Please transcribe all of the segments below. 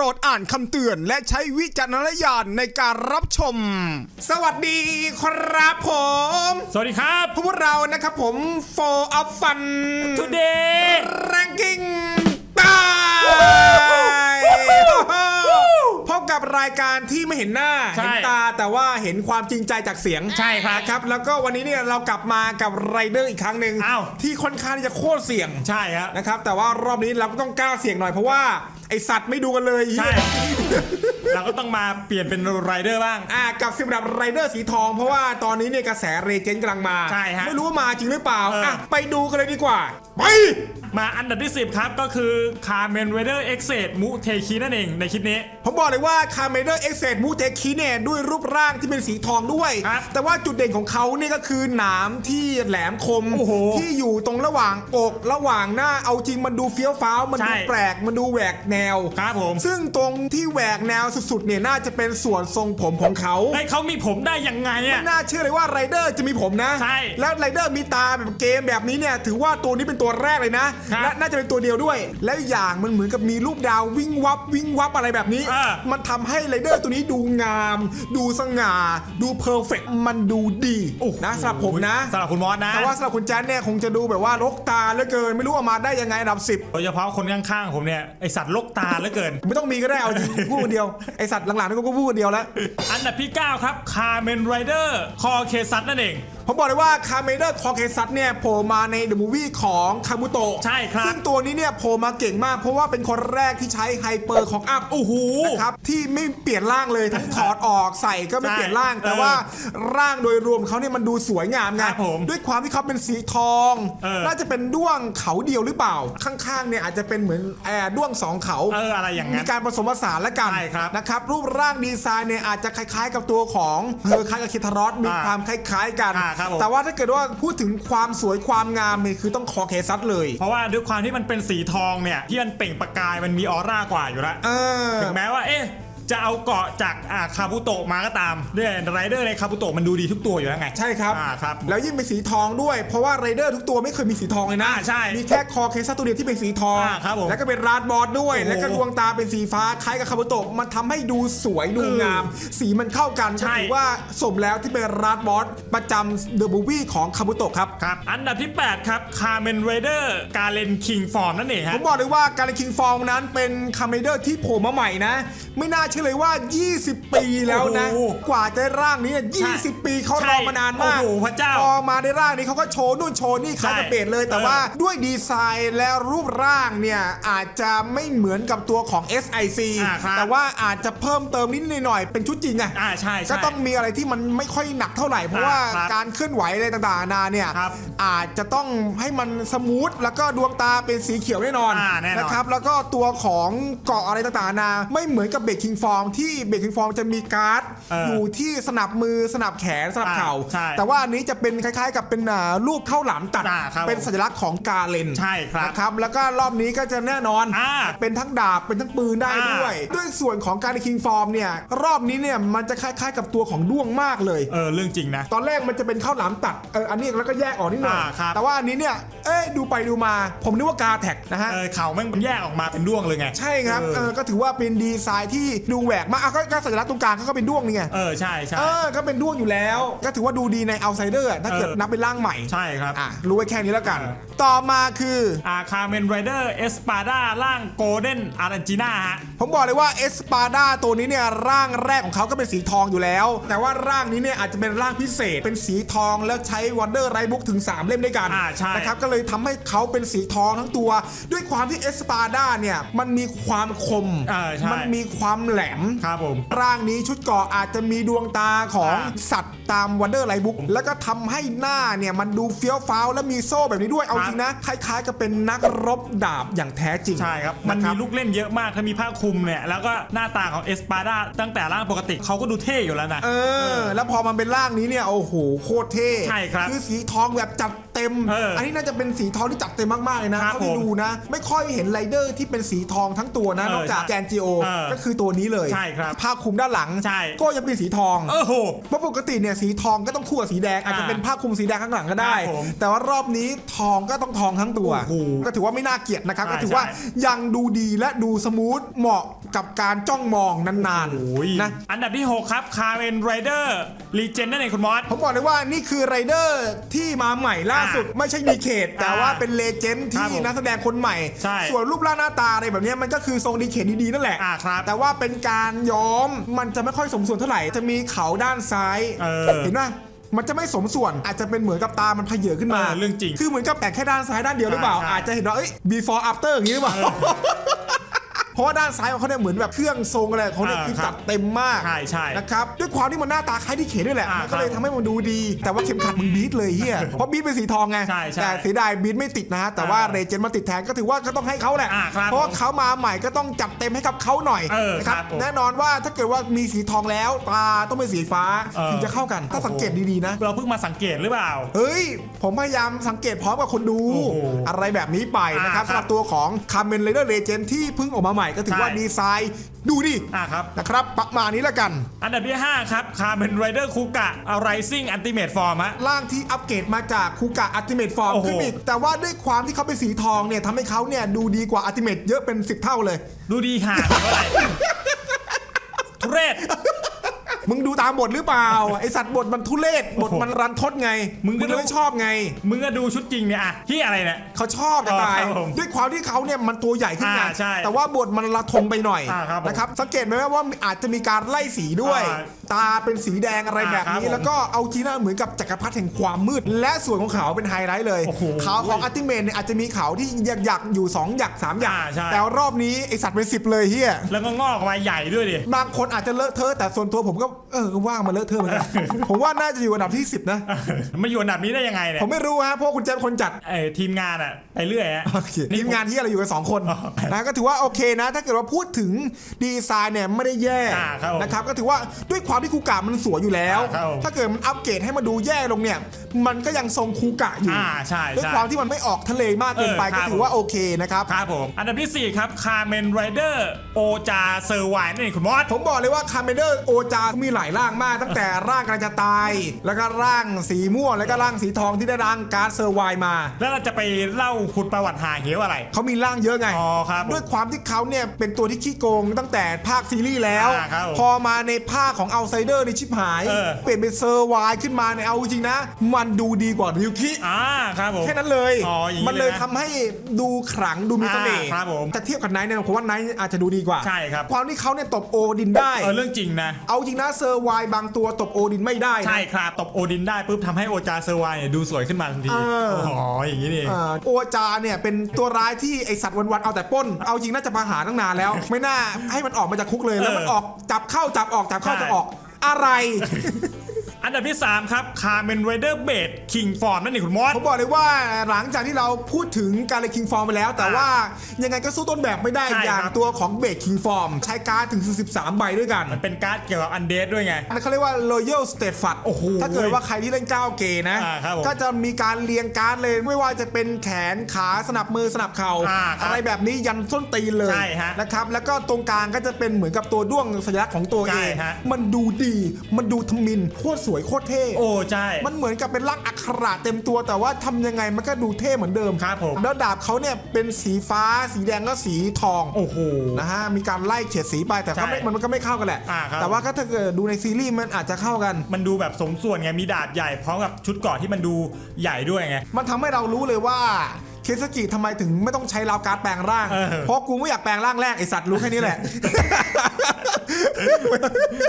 รดอ่านคำเตือน และใช้วิจารณญาณในการรับชม สวัสดีครับผม สวัสดีครับ พวกเรานะครับผม for of fun today ranking ตายพบกับ รายการที่ไม่เห็นหน้าใช่เห็นตาแต่ว่าเห็นความจริงใจจากเสียงใช่ครับนะครับ แล้วก็วันนี้เนี่ยเรากลับมากับไรเดอร์อีกครั้งหนึ่งอ้าว ที่ค่อนข้างที่จะโคตรเสี่ยงใช่ครับนะครับ แต่ว่ารอบนี้เราก็ต้องกล้าเสี่ยงหน่อยเพราะว่าไอสัตว์ไม่ดูกันเลยใช่ เราก็ต้องมาเปลี่ยนเป็นไรเดอร์บ้าง อ่ากับสำหรับไรเดอร์สีทอง เพราะว่าตอนนี้เนี่ยกระแสเรเจนต์กำลังมา ใช่ฮะไม่รู้ว่ามาจริงหรือเปล่าเอออ่ อะไปดูกันเลยดีกว่า ไป มาอันดับที่ 10 ครับก็คือคาร์เมนเรเดอร์เอ็กเซดมูเทคีนั่นเองในคลิปนี้ ผมบอกเลยว่าคา r เมเดอร์เอ็กเซมูเทคีเนี่ยด้วยรูปร่างที่เป็นสีทองด้วย ครับแต่ว่าจุดเด่นของเขาเนี่ยก็คือหนามที่แหลมคม โอ้โหที่อยู่ตรงระหว่างอกระหว่างหน้าเอาจริงมันดูเฟี้ยวฟ้าวมันดูใช่ แปลกมันดูแหวกแนว ครับผมซึ่งตรงที่แหวกแนวสุดๆเนี่ยน่าจะเป็นส่วนทรงผมของเขา ไอ้ยเขามีผมได้ยังไงอะไม่น่าเชื่อเลยว่าไรเดอร์จะมีผมนะ ใช่ แล้วไรเดอร์มีตาแบบเกมแบบนี้เนี่ย ถือว่าตัวนี้เป็นตัวแรกเลยนะ ครับและน่าจะเป็นตัวเดียวด้วย แล้วอย่างมันเหมือนกับมีรูปดาววิ่งวับวิ่งวับอะไรแบบนี้เออมันทำให้ไรเดอร์ตัวนี้ดูงาม ดูสง่า ดูเพอร์เฟกมันดูดีนะสำหรับผมนะ สำหรับคุณมอสนะ แต่ว่าสำหรับคุณแจ๊ดเนี่ยคงจะดูแบบว่าลกตาเหลือเกิน ไม่รู้เอามาได้ยังไงอันดับสิบโดยเฉพาะคนข้างๆผมเนี่ยไอสัตว์ลกตาเหลือเกินไม่ต้องมีก็ได้เอาจริง พูดคนเดียวไอสัตว์หลังๆนี่ก็พูดคนเดียวแล้ว อันดับที่ 9 ครับคาร์เมนไรเดอร์คอเคซัตนั่นเอง ผมบอกเลยว่าคาเมเดอร์คอเคซัตเนี่ยโผล่มาในเดอะมูฟวี่ของคาบุโตะใช่ครับซึ่งตัวนี้เนี่ยโผล่มาเก่งมาก เพราะว่าเป็นคนแรกที่ใช้ไฮเปอร์ของอัพโอ้โหนะครับที่ไม่เปลี่ยนร่างเลยทั้งถอดออกใส่ก็ไม่ใช่เปลี่ยนร่าง แต่เออว่าร่างโดยรวมเขาเนี่ยมันดูสวยงามไงครับผมด้วยความที่เขาเป็นสีทองเออน่าจะเป็นด้วงเขาเดียวหรือเปล่า ข้างๆเนี่ยอาจจะเป็นเหมือนแอร์ด้วงสองเขาเอออะไรอย่างมีนั้นการผสมผสานและกันใช่ครับนะครับรูปร่างดีไซน์เนี่ยอาจจะคล้ายๆ กับตัวของเฮอร์คล้ายกับคิทารอสมีอ่าความคล้ายๆกันอ่าครับผมแต่ว่าถ้าเกิดว่าพูดถึงความสวยความงามเนี่ยคือต้องคอเคซัสเลย เพราะว่าด้วยความที่มันเป็นสีทองเนี่ยที่มันเปล่งประกายมันมีออร่ากว่าอยู่แล้วเออถึงแม้ว่าเอ๊ะ จะเอาเกาะจากอ่าคาบุโตะมาก็ตามด้วยไรเดอร์ในคาบุโตะมันดูดีทุกตัวอยู่แล้วไง ใช่ครับ อ่าครับแล้วยิ่งเป็นสีทองด้วย เพราะว่าไรเดอร์ทุกตัวไม่เคยมีสีทองเลยนะอ่าใช่มีแค่คอเคซัสตัวเดียวที่เป็นสีทอง อ่าครับผมแล้วก็เป็นราดบอสด้วย โอ้โหแล้วก็ดวงตาเป็นสีฟ้าคล้ายกับคาบุโตะมันทำให้ดูสวยดูงาม สีมันเข้ากันใช่ก็ถือว่าสมแล้วที่เป็นราดบอสประจำเดอะบูวี่ของคาบุโตะครับ ครับ อันดับที่ 8 ครับคาร์เมนไรเดอร์กาเลนคิงฟอร์มนั่นเองผฮะ มบอกเลยว่าการคิงฟองนั้นเป็นคาเมเดอร์ที่โผล่มาใหม่นะ ไม่น่าเชื่อเลยว่า 20 ปีแล้วนะ โอ้โหกว่าจะได้ร่างนี้เนี่ยใช่20 ปีเขาใช่รอมานานมากโอ้โหพระเจ้าพอมาได้ร่างนี้เขาก็โชว์นู่นโชว์นี่คล้ายกับใช่เบสเลย แต่เออว่าด้วยดีไซน์และรูปร่างเนี่ย อาจจะไม่เหมือนกับตัวของ SIC อ่าครับ แต่ว่าอาจจะเพิ่มเติมนิดหน่อยๆเป็นชุดจริงอะ อ่าใช่ใช่ ก็ต้องมีอะไรที่มันไม่ค่อยหนักเท่าไหร่เพราะว่าครับการเคลื่อนไหวอะไรต่างๆนานาเนี่ยครับอาจจะต้องให้มันสมูทแล้วก็ดวงตาเป็นสีเขียวแน่นอนอ่าแน่นอนนะครับแล้วก็ตัวของเกาะอะไรต่างๆนานาไม่เหมือนกับเบรกคิงฟอร์มที่เบรกคิงฟอร์มจะมีการ์ดเออออยู่ที่สนับมือสนับแขนสนับเข่าอ่า ใช่แต่ว่าอันนี้จะเป็นคล้ายๆ กับเป็นอ่ารูปข้าวหลามตัด อ่าครับเป็นสัญลักษณ์ของกาเลนใช่ครับนะครับ แล้วก็รอบนี้ก็จะแน่นอน อ่าเป็นทั้งดาบเป็นทั้งปืนได้อ่าด้วย ด้วยส่วนของการคิงฟอร์มเนี่ยรอบนี้เนี่ยมันจะคล้ายๆ กับตัวของด้วงมากเลย เออเรื่องจริงนะ ตอนแรกมันจะเป็นข้าวหลามตัดเอออันนี้แล้วก็แยกออกนิดหน่อยอ่าครับ แต่ว่าอันนี้เนี่ยเอ้ยดูไปดูมาผมนึกว่ากาแท็กนะฮะ เออเขาแม่งแยกออกมาเป็นด้วงเลยไง ใช่ครับเอเอออก็ถือว่าเป็นดีไซน์ที่ดูแหวกมากอะก็ก็สัญลักษณ์ตรงกลางเขาก็เป็นด้วงนี่ไงเออใช่ใช่ เออก็เป็นด้วงอยู่แล้ว ก็ถือว่าดูดีใน Outsider อะถ้าเกิดเออ นับเป็นร่างใหม่ใช่ครับ อะรู้ไว้แค่นี้แล้วกัน เออ ต่อมาคือ อาคาเมนไรเดอร์เอสปาดาร่างโกลเด้นอารันจิน่าฮะ ผมบอกเลยว่าเอสปาดาตัวนี้เนี่ยร่างแรกของเขาก็เป็นสีทองอยู่แล้ว แต่ว่าร่างนี้เนี่ยอาจจะเป็นร่างพิเศษเป็นสีทองแล้วใช้วันเดอร์ไรบุ๊กถึง 3 เล่มด้วยกันอ่าใช่นะครับก็เลยทำให้เขาเป็นสีทองทั้งตัว ด้วยความที่เอสปาดาเนี่ยมันมีความคม เออใช่มันมีความแหลมครับผมร่างนี้ชุดเกราะอาจจะมีดวงตาของอ่าสัตว์ตามวันเดอร์ไลบุ๊กแล้วก็ทำให้หน้าเนี่ยมันดูเฟี้ยวฟ้าวและมีโซ่แบบนี้ด้วยเอาครับจริงนะคล้ายๆกับเป็นนักรบดาบอย่างแท้จริงใช่ครับมันนะมีลูกเล่นเยอะมากถ้ามีผ้าคลุมเนี่ยแล้วก็หน้าตาของเอสปาดาตั้งแต่ร่างปกติเขาก็ดูเท่อยู่แล้วนะเออ แล้วพอมันเป็นร่างนี้เนี่ยโอ้โหโคตรเท่ใช่ครับคือสีทองแบบจัด เต็มเอออันนี้น่าจะเป็นสีทองที่จัดเต็มมากๆเลยนะครับเท่าที่ผมดูนะ ไม่ค่อยเห็นไรเดอร์ที่เป็นสีทองทั้งตัวนะเออนอกจากใช่แกนจีโอเออก็คือตัวนี้เลยใช่ครับผ้าคลุมด้านหลังใช่ก็ยังเป็นสีทองโอ้โหเพราะปกติเนี่ยสีทองก็ต้องคู่กับสีแดงอาจจะเป็นผ้าคลุมสีแดงข้างหลังก็ได้ครับผมแต่ว่ารอบนี้ทองก็ต้องทองทั้งตัวโอ้โหก็ถือว่าไม่น่าเกลียดนะครับใช่ก็ถือว่าใช่ยังดูดีและดูสมูทเหมาะกับการจ้องมองนานโอ้ยๆนะอันดับที่ 6 ครับคาร์เ n นไรเดอร์ลีเจนนั่นเองคุณมอสผมบอกเลยว่านี่คือไรเดอร์ที่มาใหม่ล่าสุดไม่ใช่มีเขต แต่ว่าเป็นเลเจนด์ครัที่บผมนักแสดงคนใหม่ ใช่ส่วนรูปร่างหน้าตาอะไรแบบเนี้ยมันก็คือทรงดีเขตดีๆนั่นแหละ อ่าครับ แต่ว่าเป็นการย้อมมันจะไม่ค่อยสมส่วนเท่าไหร่ จะมีเขาด้านซ้าย เออ เห็นไหมมันจะไม่สมส่วนอาจจะเป็นเหมือนกับตามันเพเยอขึ้นมาเออเรื่องจริง คือเหมือนกับแต่งแค่ด้านซ้ายด้านเดียวหรือเปล่าใช่อาจจะเห็นว่าเอ้ย before after อย่างนี้หรือเปล่า เพราะว่าด้านซ้ายของเขาเนี่ยเหมือนแบบเครื่องทรงอะไรของเขาเนี่ยอ่าคือครับจัดเต็มมากใช่ใช่นะครับด้วยความที่มันหน้าตาคล้ายที่เขนด้วยแหละอ่ามันก็เลยครับทำให้มันดูดี แต่ว่าเข็มขัดมึงบีทเลยเฮียเพราะบีทเป็นสีทองไงใช่ใช่แต่เสียดายบีทไม่ติดนะฮะแต่ว่าอ่าเรเจนมาติดแทนก็ถือว่าก็ต้องให้เขาแหละอ่าครับเพราะว่าเขามาใหม่ก็ต้องจัดเต็มให้กับเขาหน่อยเออนะครับครับผมแน่นอนว่าถ้าเกิดว่ามีสีทองแล้วตาต้องเป็นสีฟ้าเออถึงจะเข้ากันถ้าสังเกตดีๆนะ เราเพิ่งมาสังเกตหรือเปล่าเฮ้ย ผมพยายามสังเกตพร้อมกับคนดูโอ้โหอะไรแบบนี้ไปนะครับอ่าครับสำหรับตัวของคาร์เมนเรเดอร์เลเจนที่เพิ่งออกมาใหม่ก็ถือว่าใช่ดีไซน์ดูดิอ่าครับนะครับประมาณนี้ละกัน อันดับที่ 5 ครับคาร์เ n นไรเดอร์คูกะอะไรซิ่งอันติเมตฟอร์มฮะร่างที่อัปเกรดมาจากคูกะอัติเม e ฟอร์มโอ้โหขึ้นอีกแต่ว่าด้วยความที่เขาเป็นสีทองเนี่ยทำให้เขาเนี่ยดูดีกว่าอัติเม e เยอะเป็น 10 เท่าเลย ดูดีห่าเท่าไหร่ทุเรศ มึงดูตามบทหรือเปล่า ไอสัตว์บทมันทุเรศบทมันรันทดไง มึงก็เลยไม่ชอบไง มึงก็ดูชุดจริงเนี่ยอะที่อะไรเนี่ย เขาชอบจะตายอ๋อครับผมด้วยความที่เขาเนี่ยมันตัวใหญ่ขึ้นไงอ่าใช่แต่ว่าบทมันระทมไปหน่อยอ่าครับผมนะครับสังเกตไหมว่าอาจจะมีการไล่สีด้วย อ่าตาเป็นสีแดงอะไรอ่าแบบครับนี้ผมแล้วก็เอาจีน่าเหมือนกับจักรพรรดิแห่งความมืด และส่วนของเขาเป็นไฮไลท์เลยโอ้โหเขาของอัติเมนเนี่ยอาจจะมีเขาที่หยักหยักๆอยู่2หยัก3หยักอ่าใช่ แต่รอบนี้ไอสัตว์เป็นสิบเลยเฮีย แล้วก็งอกออกมาใหญ่ด้วยดิ บางคนอาจจะเลอะเทอะแต่ส่วนตัวผมก็เออก็ว่างมาเลอะเทอะเหมือนกันผมว่าน่าจะอยู่อันดับที่ 10 นะ มาอยู่อันดับนี้ได้ยังไงเนี่ยผมไม่รู้ฮะเพราะคุณแจ๊บคนจัดเอ้ยทีมงานอะไปเรื่อยฮะโอเคทีมงานที่อะไรอยู่กันสองคนนะก็ถือว่าโอเคนะ ถ้าเกิดว่าพูดถึงดีไซน์เนี่ยไม่ได้แย่อ่าครับผมนะครับก็ถือว่าด้วยความที่คูกะมันสวยอยู่แล้วอ่าครับผมถ้าเกิดมันอัปเกรดให้มาดูแย่ลงเนี่ยมันก็ยังทรงคูกะอยู่อ่าใช่ด้วยใช่ความที่มันไม่ออกทะเลมากเกินไปเออครัก็บถือว่าโอเคนะครับครับผมอันดับที่ 4 ครับคาร์เ n นไรเดอร์โอจาเซอร์ไวนั่นเองคุณมอสผมบอกเลยว่าคาร์เมเดอร์โอจามีหลายร่างมากตั้งแต่ร่างกำลังจะตาย แล้วก็ร่างสีม่วงแล้วก็ร่างสีทองที่ได้ร่างการ์ดเซอร์ไวมา แล้วเราจะไปเล่าขุดประวัติหาเหวอะไร เขามีร่างเยอะไง อ๋อครับผมด้วยความที่เขาเนี่ยเป็นตัวที่ขี้โกงตั้งแต่ภาคซีรีส์แล้ว อ่าครับผมพอมาในภาคของเอาไซเดอร์ในชิบหาย เออ เปลี่ยนเป็นเซอร์ไวขึ้นมาในยเอาจริงๆนะ มันดูดีกว่าริวคิ อ่าครับผม แค่นั้นเลย อ๋ออย่างนี้มันเลยเลยนะทำให้ดูขลังดูมีเสน่ห์อ่าครับผม แต่เทียบกับไนท์เนี่ยผมว่าไนท์อาจจะดูดีกว่า ใช่ครับความที่เขาเนี่ยตบโอดินได้ เออเรื่องจริงนะ เอาจริงนะเซอร์ไวบางตัวตบโอดินไม่ได้นะ ใช่ครับตบโอดินได้ปุ๊บทำให้โอจาเซอร์ไวเนี่ยดูสวยขึ้นมาทันทีเอออ๋ออย่างนี้นี่เองอ่าโอจาเนี่ยเป็นตัวร้ายที่ไอสัตว์วันๆเอาแต่ปล้น เอาจริงน่าจะประหารตั้งนานแล้ว ไม่น่าให้มันออกมาจากคุกเลยแล้วมันออกจับเข้าจับออกจับเข้าใช่จับออกอะไร อันดับที่ 3 ครับคาร์เ n นไรเดอร์เบดคิงฟอร์มนั่นเองคุณมอสผมบอกเลยว่าหลังจากที่เราพูดถึงการเลคิงฟอร์มไปแล้ว แต่อ่าว่ายังไงก็สู้ต้นแบบไม่ได้ใช่อย่างครับตัวของเบ d คิงฟอร์มใช้การ์ดถึง 13 ใบด้วยกัน มันเป็นการ์ดเกี่ยวกับอันเดดด้วยไงอันนั้นเขาเรียกว่า Royal State Fund โอ้โหถ้าเกิดว่าใครที่เล่นก้าวเกนะอ่าครับผมก็จะมีการเรียงการ์ดเลยไม่ว่าจะเป็นแขนขาสนับมือสนับเข่าอ่าครับอะไรแบบนี้ยันส้นตีนเลยใช่ฮะนะครับแล้วก็ตรงกลางก็จะเป็นเหมือนกับตัวด้วงสัญลักษณ์ของตัวใช่เองฮะมันดูดีมันดูทมินโคตรสวยโคตรเท่ โอ้ใช่ มันเหมือนกับเป็นร่างอักขระเต็มตัว แต่ว่าทำยังไงมันก็ดูเท่เหมือนเดิมครับผมแล้วดาบเขาเนี่ยเป็นสีฟ้า สีแดงก็สีทอง โอ้โห นะฮะ มีการไล่เฉดสีไป แต่ก็ไม่ใช่มันก็ไม่เข้ากันแหละอ่าครับแต่ว่าก็ถ้าเกิดดูในซีรีส์มันอาจจะเข้ากัน มันดูแบบสมส่วนไง มีดาบใหญ่พร้อมกับชุดเกราะที่มันดูใหญ่ด้วยไง มันทำให้เรารู้เลยว่าเคสกิทำไมถึงไม่ต้องใช้ราวการ์ดแปลงร่าง เออ เพราะกูไม่อยากแปลงร่างแรกไอสัตว์รู้แค่นี้แหละ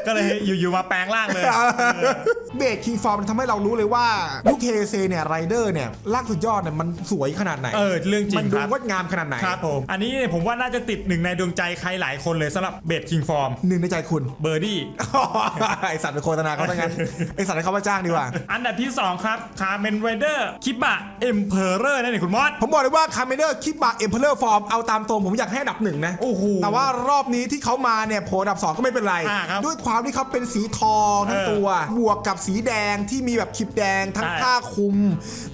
ก็เลยอยู่ๆมาแปลงร่างเลย เบสคิงฟอร์มทำให้เรารู้เลยว่าลูกเคเซเนี่ยไรเดอร์เนี่ยร่างสุดยอดเนี่ยมันสวยขนาดไหน เออเรื่องจริมันงดูครับ งดงามขนาดไหนครับผม อันนี้เนี่ยผมว่าน่าจะติดหนึ่งในดวงใจใครหลายคนเลยสำหรับเบดคิงฟอร์มหนึ่งในใจคุณ เบอร์ดี้ ไอสัตว์เป็นโฆษณาเขาทั้งนั้นไอสัตว์ให้เขามาจ้างดีกว่า อันดับที่ 2 ครับคาร์เมนไรเดอร์คิบะเอ็มเพอเรอร์นั่นเองคุณมอส ผมบอกเลยว่าคาเมเดอร์คิบะเอ็มเพลเลอร์ฟอร์มเอาตามตรงผมอยากให้อันดับหนึ่งนะ โอ้โห แต่ว่ารอบนี้ที่เขามาเนี่ยโผล่อันดับ 2 ก็ไม่เป็นเป็นไร อ่าครับด้วยความที่เขาเป็นสีทองทั้งเออตัว บวกกับสีแดงที่มีแบบขีบแดงทั้งใช่ผ้าคลุม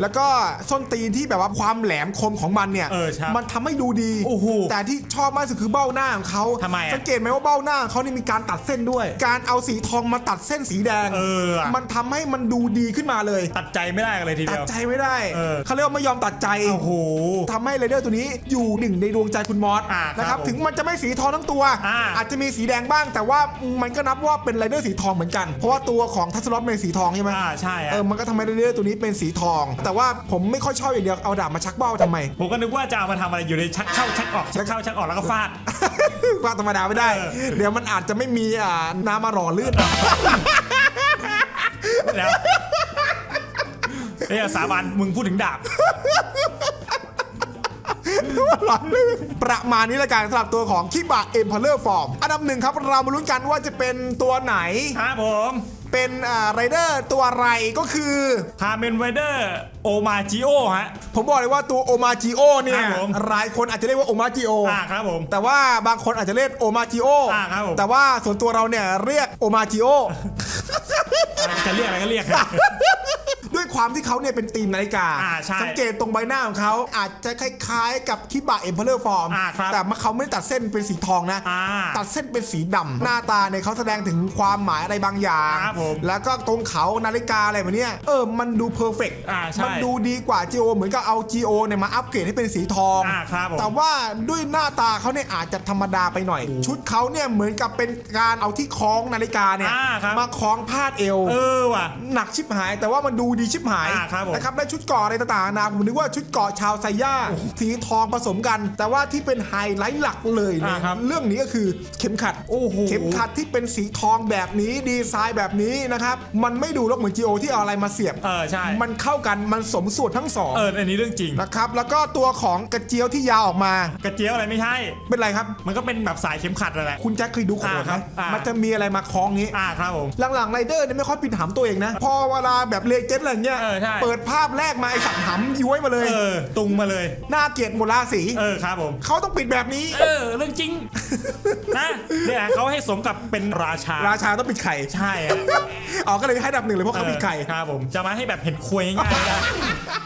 แล้วก็ส้นตีนที่แบบว่าความแหลมคมของมันเนี่ยเออใช่มันทำให้ดูดีโอ้โหแต่ที่ชอบมากสุดคือเบ้าหน้าของเขาทำไมอะ สังเกตไหมว่าเบ้าหน้าของเขานี่มีการตัดเส้นด้วย การเอาสีทองมาตัดเส้นสีแดง เอออะมันทำให้มันดูดีขึ้นมาเลย ตัดใจไม่ได้กันเลยทีตัเดีดยว ใจไม่ได้เออเขาเรียกว่าไม่ยอมตัดใจโอ้โหทำให้ไรเดอร์ตัวนี้อยู่หนึ่งในดวงใจคุณมอสอ่านะครับครับผมถึงมันจะไม่สีทองทั้งตัวอ่าอาจจะมีสีแดงบ้าง แต่ว่ามันก็นับว่าเป็นไรเดอร์สีทองเหมือนกัน เพราะว่าตัวของทัสลอตเป็นสีทองใช่ไหม อ่าใช่อะเออ มันก็ทำให้ไรเดอร์ตัวนี้เป็นสีทอง แต่ว่าผมไม่ค่อยชอบอย่างเดียว เอาดาบมาชักเบ้าทำไม ผมก็นึกว่าจะเอามาทำอะไรอยู่ในชักเข้าชักออกชักเข้าชักออกแล้วก็ฟาด ว่าธรรมดาไม่ได้ เออ เดี๋ยวมันอาจจะไม่มีอ่าน้ำมาหล่อลื่น แล้วเอ้ยสาบานมึงพูดถึงดาบหล่อลื่น ประมาณนี้ละกันสำหรับตัวของคิบะเอ็มพอลเลอร์ฟอร์มอันดับหนึ่งครับเรามาลุ้นกันว่าจะเป็นตัวไหน ครับผมเป็นอ่าไรเดอร์ตัวอะไรก็คือคาเมนไวเดอร์โอมาจิโอฮะ ผมบอกเลยว่าตัวโอมาจิโอเนี่ยครับผมหลายคนอาจจะเรียกว่าโอมาจิโออ่าครับผม แต่ว่าบางคนอาจจะเรียกโอมาจิโออ่าครับผม แต่ว่าส่วนตัวเราเนี่ยเรียกโอมาจิโอจะเรียกอะไรก็เรียกด้วย ความที่เขาเนี่ยเป็นตีมนาฬิกา อ่าใช่สังเกตตรงใบหน้าของเขาอาจจะคล้ายๆ กับคิบะเอ็มเพลเลอร์ฟอร์ม อ่าครับแต่มาเขาไม่ได้ตัดเส้นเป็นสีทองนะ อ่าตัดเส้นเป็นสีดำหน้าตาเนี่ยเขาแสดงถึงความหมายอะไรบางอย่าง ครับผมแล้วก็ตรงเขานาฬิกาอะไรแบบเนี้ยเออมันดูเพอร์เฟกอ่าใช่มันดูดีกว่า GO เหมือนกับเอา GO เนี่ยมาอัปเกรดให้เป็นสีทอง อ่าครับผมแต่ว่าด้วยหน้าตาเขาเนี่ยอาจจะธรรมดาไปหน่อย ชุดเขาเนี่ยเหมือนกับเป็นการเอาที่คล้องนาฬิกาเนี่ยอ่าครับ มาคล้องพาดเอว เออว่ะ หนักชิบหายแต่ว่ามันดูดีชิบหายอ่าครับผมนะครับได้ชุดเกาะอะไรต่างๆนานาผมนึกว่าชุดเกาะชาวไซย่าสีทองผสมกัน แต่ว่าที่เป็นไฮไลท์หลักเลยเนี่ยอ่าครับเรื่องนี้ก็คือเข็มขัดโอ้โหเข็มขัดที่เป็นสีทองแบบนี้ดีไซน์แบบนี้นะครับมันไม่ดูแล้วเหมือน GO ที่เอาอะไรมาเสียบเออใช่ มันเข้ากันมันสมส่วนทั้งสองเอออันนี้เรื่องจริง นะครับแล้วก็ตัวของกระเจียวที่ยาวออกมากระเจียวอะไรไม่ใช่ เป็นไรครับ มันก็เป็นแบบสายเข็มขัดนั่นแหละ คุณแจ็คเคยดูโขนอ่าไหครัมบอ่ามั มันจะมีอะไรมาคล้องนี้ อ่าครับผม หลังๆไรเดอร์เนี่ยไม่ค่อยปิดหามตัวเองนะ พอเวลาแบบเลเจนด์อะไรเงี้ยเออใช่ เปิดภาพแรกมาไอสัตว์หำย้วยมาเลย เออ ตุงมาเลย หน้าเกลียดหมดราศีเออครับผม เขาต้องปิดแบบนี้ เออ เรื่องจริง นะเนี่ยเขาให้สมกับเป็นราชา ราชาต้องปิดไข่ใช่อะ อ๋อก็เลยให้อันดับหนึ่งเลยเพราะเขาปิดไข่ออครับผมจะมาให้แบบเห็นคุยง่ายๆนะ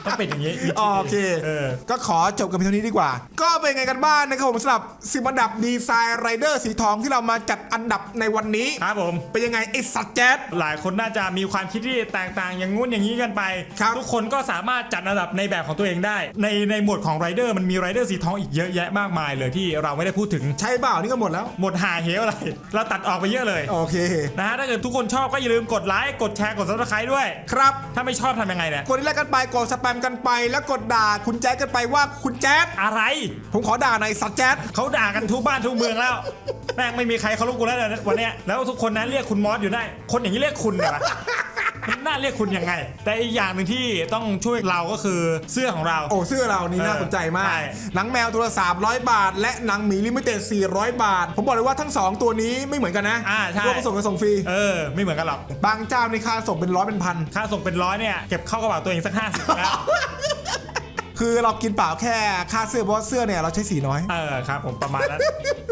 ต้องเป็นอย่างนี้วิธีอ๋อโอเค เออ ก็ขอจบกันเพียงเท่านี้ดีกว่า ก็เป็นไงกันบ้างนะครับผมสำหรับสิบอันดับดีไซน์ไรเดอร์สีทองที่เรามาจัดอันดับในวันนี้ ครับผม เป็นยังไงไอสัตว์แจ๊ด หลายคนน่าจะมีความคิดที่แตกต่างอย่างงู้นอย่างนี้กันไป ครับทุกคนก็สามารถจัดอันดับในแบบของตัวเองได้ ในในหมวดของไรเดอร์มันมีไรเดอร์สีทองอีกเยอะแยะมากมายเลยที่เราไม่ได้พูดถึงใช่เปล่านี่ก็หมดแล้ว หมดหาเหวอะไร เราตัดออกไปเยอะเลยโอเค นะฮะถ้าเกิดทุกคนชอบก็อย่าลืมกดไลค์กดแชร์กดซับสไครต์ด้วย ครับถ้าไม่ชอบทำยังไงเนี่ยกดไลค์กันไปกดสแปมกันไปแล้วกดด่าคุณแจ๊ดกันไปว่าคุณแจ๊ดอะไร ผมขอด่าในอยสัตว์แจ๊ด เขาด่ากันทุกบ้านทุกเมืองแล้ว แม่งไม่มีใครเขารู้กูแล้วเนี่ยวันเนี้ยแล้วทุกคนนั้นเรียกคุณมอสอยู่ได้ คนอย่างนี้เรียกคุณเหรอ มันน่าเรียกคุณยังไง แต่อีกอย่างหนึ่งที่ต้องช่วยเราก็คือเสื้อของเรา โอ้เสื้อเรานี่น่าสนใจมาก ใช่ หนังแมวตัวละ300 บาท และหนังหมีลิมิเต็ด400 บาท ผมบอกเลยว่าทั้ง 2 ตัวนี้ไม่เหมือนกันนะอ่าใช่ รวมส่งกับส่งฟรี เออ ไม่เหมือนกันหรอก บางเจ้าในค่าส่งเป็นร้อยเป็นพัน ค่าส่งเป็นร้อยเนี่ย เก็บเข้ากระเป๋าตัวเองสักห้าสิบแล้ว คือเรากินเปล่าแค่ค่าเสื้อเพราะว่าเสื้อเนี่ยเราใช้สีน้อย เออครับผมประมาณนั้น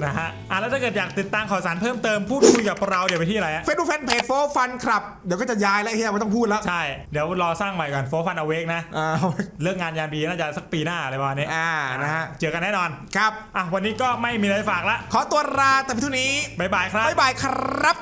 นะฮะอะแล้วถ้าเกิดอยากติดตามข่าวสารเพิ่มเติมพูดคุยกับเราเดี๋ยวไปที่อะไรอะเฟซบุ๊กแฟนเพจโฟฟันครับ เดี๋ยวก็จะย้ายแล้วเฮียไม่ต้องพูดแล้ว ใช่ เดี๋ยวรอสร้างใหม่ก่อนโฟฟันอเวกนะอ่าเลิกงานยามดีน่าจะสักปีหน้าอะไรประมาณนี้อ่านะฮะเจอกันแน่นอนครับอะวันนี้ก็ไม่มีอะไรฝากละขอตัวลาแต่เพียงเท่านี้บ๊ายบายครับบ๊ายบายครับ